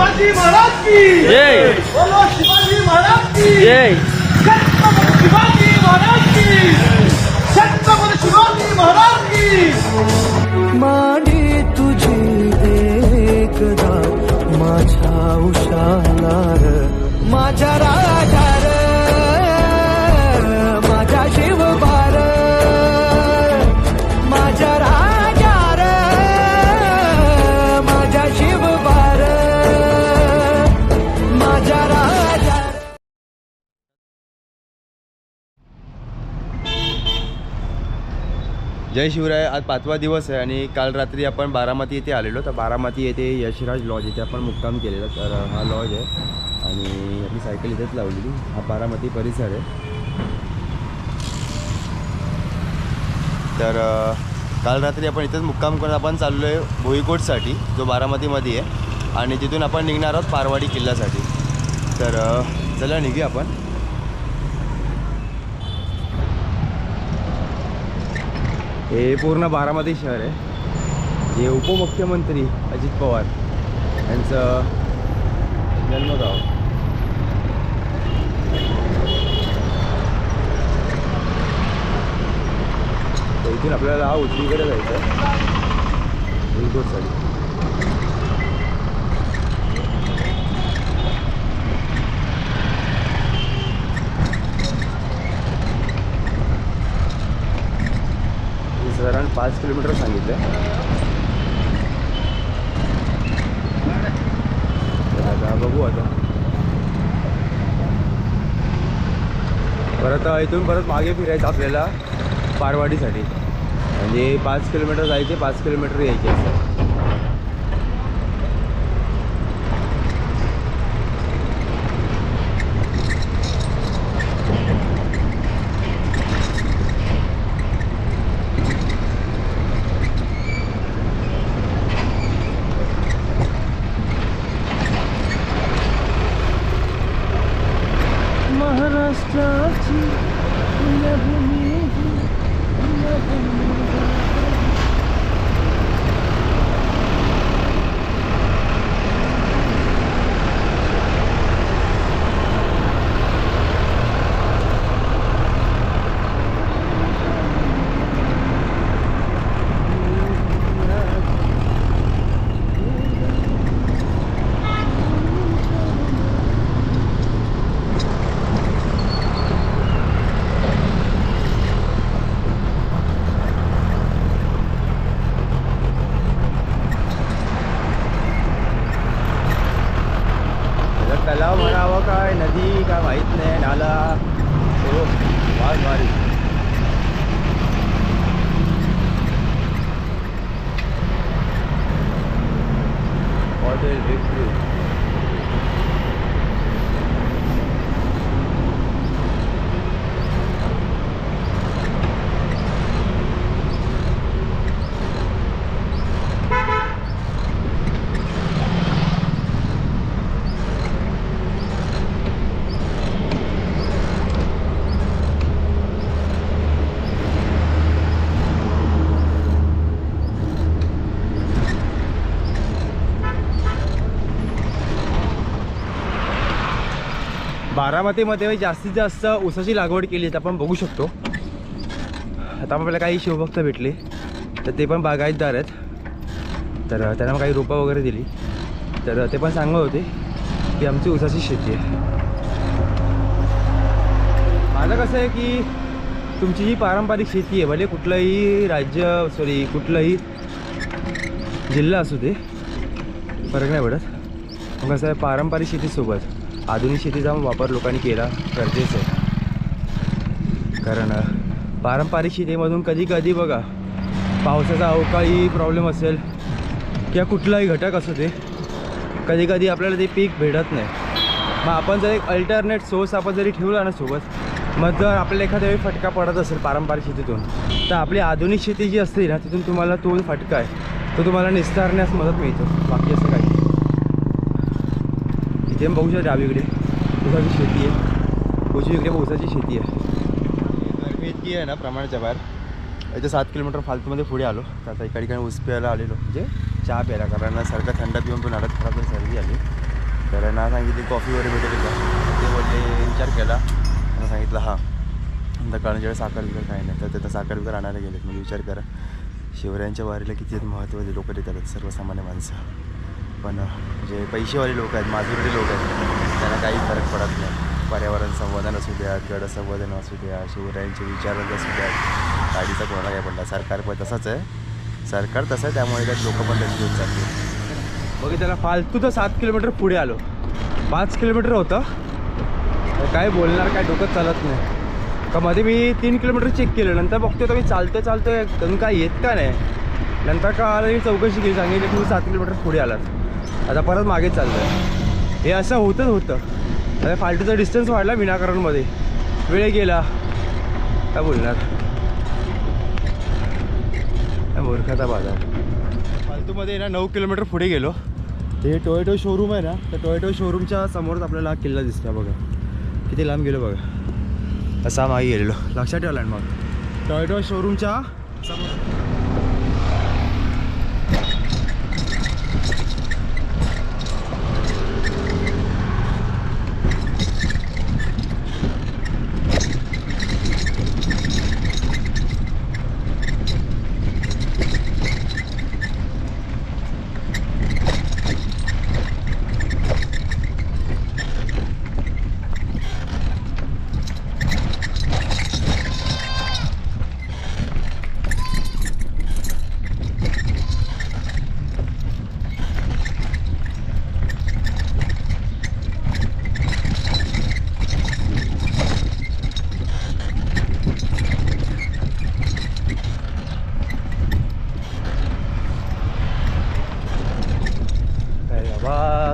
शिवाजी महाराज की। जय। बोलो शिवाजी महाराज की। जय। छत्रपती शिवाजी महाराज की। छत्रपती शिवाजी महाराज की। मांडी तुझी एकदा माझ्या उशालार माझ्या राजार जय शिवराय आज पाचवा दिवस आहे आणि काल रात्री आपण बारामती येथे आलेलो. तर बारामती येथे यशराज लॉज इथे आपण मुक्काम केलेला. तर हा लॉज आहे. आणि आपली सायकल इथेच लावलेली. हा बारामती परिसर आहे. तर काल रात्री आपण इथेच मुक्काम करून आपण चाललो आहे भुईकोटसाठी जो बारामतीमध्ये आहे. आणि तिथून आपण निघणार आहोत पारवाडी किल्ल्यासाठी. तर चला निघूया आपण. हे पूर्ण बारामती शहर आहे. जे उपमुख्यमंत्री अजित पवार यांचं जन्मगाव. इथून आपल्याला उजवीकडे जायचं आहे. भुईकोटसाठी हे साधारण पाच किलोमीटर सांगितलं आता बघू आता. परत इथून परत मागे फिरायचं आपल्याला पारवाडीसाठी म्हणजे पाच किलोमीटर जायचे पाच किलोमीटर यायचे असं. बारामतीमध्ये जास्तीत जास्त ऊसाची लागवड केली आहे आपण बघू शकतो. आता आपल्याला काही शिवभक्त भेटले तर ते पण बागायतदार आहेत. तर त्यांना काही रोपं वगैरे दिली. तर ते पण सांगत होते की आमची ऊसाची शेती आहे. माझं कसं आहे की तुमची जी पारंपरिक शेती आहे भले कुठलंही राज्य सॉरी कुठलंही जिल्हा असू दे फरक नाही पडत. मग कसं आहे पारंपरिक शेतीसोबत आधुनिक शेतीचा वापर लोकांनी केला गरजेचं आहे. कारण पारंपरिक शेतीमधून कधी कधी बघा पावसाचा अवकाळी प्रॉब्लेम असेल किंवा कुठलाही घटक असू दे कधी कधी आपल्याला ते पीक भेटत नाही. मग आपण जर एक अल्टरनेट सोर्स आपण जरी ठेवला ना सोबत मग जर आपल्याला एखाद्या वेळी फटका पडत असेल पारंपरिक शेतीतून तर आपली आधुनिक शेती जी असते ना तिथून तुम्हाला तो फटका आहे. तो तुम्हाला निस्तारण्यास मदत मिळतो. बाकी असं काही इथे बघू शकता डावीकडे ऊसाची शेती आहे. उजवीकडे पण ऊसाची शेती आहे. मी इतकी आहे ना प्रमाणाच्या बाहेर. इथे सात किलोमीटर फालतूमध्ये पुढे आलो. तर आता इकडे ठिकाणी ऊस प्यायला आलेलो. म्हणजे चहा प्यायला कारण सारखं थंड पिऊन पण आलं खराब सर्दी आली. त्यांना सांगितली कॉफी वगैरे भेटेल का? ते बोलले विचार केला. त्यांना सांगितलं हां. नंतर कारण जेव्हा साखर विकर काही नाही तर तिथं साखर विकर आणायला गेलेत. म्हणजे विचार करा. शिवरायांच्या वारीला किती महत्त्व लोक देतात सर्वसामान्य माणसं. पण जे पैसेवाले लोक आहेत माजुरी लोक आहेत त्यांना काही फरक पडत नाही. पर्यावरण संवर्धन असू द्या गड संवर्धन असू द्या शिवरायांचे विचारच असू द्या गाडीचा कोणाला काय पडला सरकार पण तसंच आहे. सरकार तसं आहे त्यामुळे त्यात लोकं पण त्यांनी घेऊन चालले बघ त्याला फालतू तर सात किलोमीटर पुढे आलो. पाच किलोमीटर होतं. तर काय बोलणार काय डोकं चालत नाही. का मध्ये मी तीन किलोमीटर चेक केलं नंतर बघतोय तर मी चालतोय चालतोय अजून काय येत का नाही? नंतर का आलं मी चौकशी केली सांगितली तुम्ही सात किलोमीटर पुढे आलात आता परत मागे चालतंय हे असं होतच होतं. आता फालतूचा डिस्टन्स वाढला विनाकारणमध्ये. वेळ गेला. काय बोलणार? काय मूर्खाचा बाजार. फालतूमध्ये ना नऊ किलोमीटर पुढे गेलो. ते टोयोटो शोरूम आहे ना त्या टोयोटो शोरूमच्या समोरच आपल्याला किल्ला दिसला बघा. किती लांब गेलो बघा. असा मागे गेलेलो. लक्षात ठेवला मग टोयोटो शोरूमच्या समोर.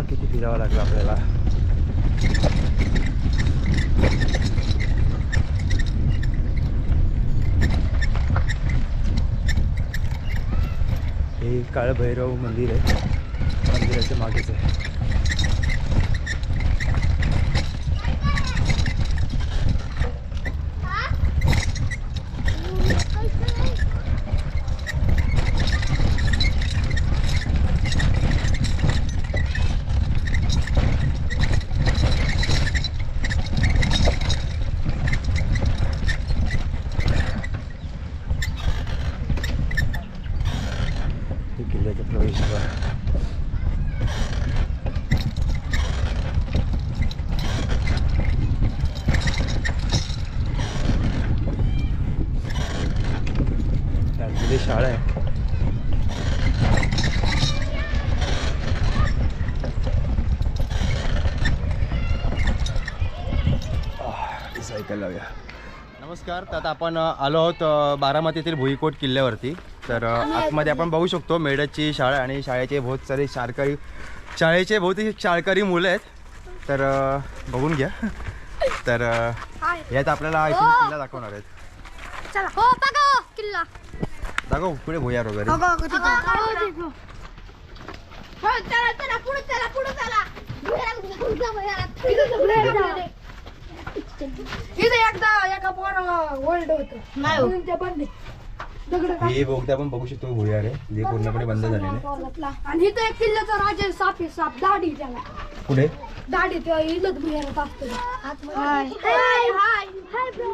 किती फिरावं लागलं आपल्याला हे काळभैरव मंदिर आहे मंदिराच्या मागेच आहे हे किल्ल्याचा प्रवेशद्वार शाळा आहे आह, सायकल लावूया नमस्कार तर आता आपण आलो आहोत बारामतीतील भुईकोट किल्ल्यावरती. तर आतमध्ये आपण बघू शकतो मेडची शाळा आणि शाळेचे बहुत सारे शाळकरी शाळेचे बहुतेक शाळकरी मुलं आहेत. तर बघून घ्या. तर यात आपल्याला इथून किल्ला दाखवणार आहेत. चला. हो किल्ला. दाखव पुढे भुयार वगैरे? हो चला चला पुढे चला पुढे चला. इथे एकदा एका पोराला वर्ल्ड होत. बंद. दगड हे बोगदा आपण बघू शकतो भुयार आहे. जे पूर्णपणे बंद झालेले आहे. आणि इथं एक किल्ल्याचा राजा साप आहे साप. दाढी त्याला. पुढे दाढी ते इथंच भुयारात असतो. Hi. Hi. Hi. Hi bro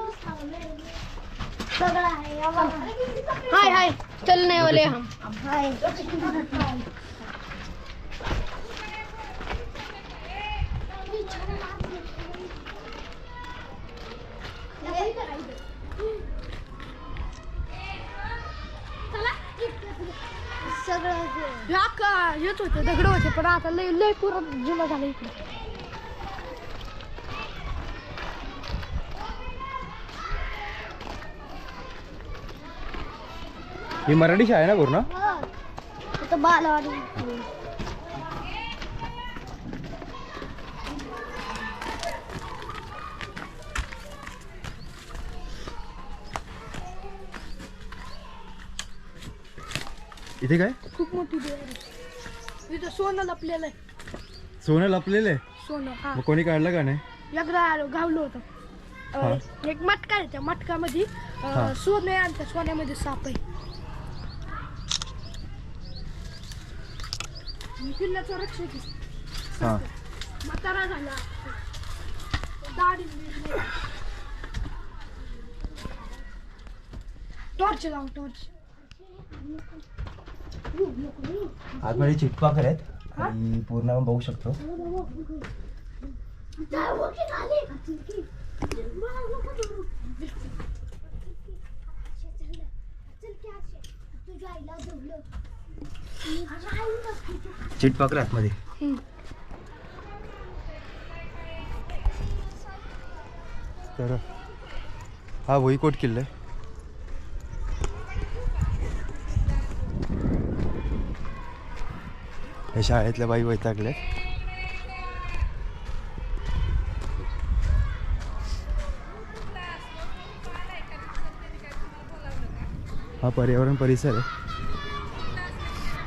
hi hi. चलने वाले. हम सगळं होते दगड होते पण आता लय लय पुरा जुना झाला इकडे. ही मराठी शाळा आहे ना पूर्ण? आता बालवाडी. इथे काय? खूप मोठी इथं सोनं लपलेलं आहे. सोनं लपलेलं आहे? सोनं हा. मग कोणी काढलं का नाही? एकदा गावलं होतं. अं, एक मटका आहे त्या मटकामध्ये. हा. अं, सोनं आहे आणि त्या सोन्यामध्ये साप आहे. आणि किल्ल्याचं रक्षक आहे. हां. म्हातारा झाला. दाढी बिढी. टॉर्च लाव टॉर्च. आतमध्ये चिटपाकर आहेत. आणि पूर्ण आपण बघू शकतो. चिटपाकर आतमध्ये. तर हा वईकोट किल्ला आहे. ह्या शाळेतल्या बाई वैतागले हा पर्यावरण परिसर आहे.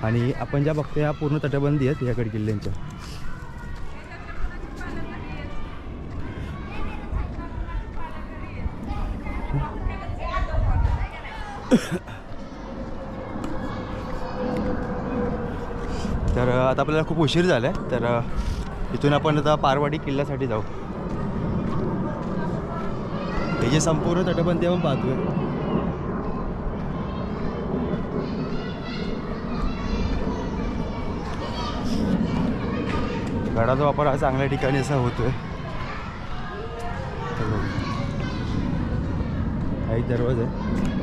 आणि आपण ज्या बघतो हा पूर्ण तटबंदी आहेत याकडे किल्ल्यांच्या. तर आता आपल्याला खूप उशीर झाला आहे तर इथून आपण आता पारवाडी किल्ल्यासाठी जाऊ. हे जे संपूर्ण तटबंदी आपण पाहतोय. गडाचा वापर हा चांगल्या ठिकाणी असा होतोय. तर हा एक दरवाजा. आहे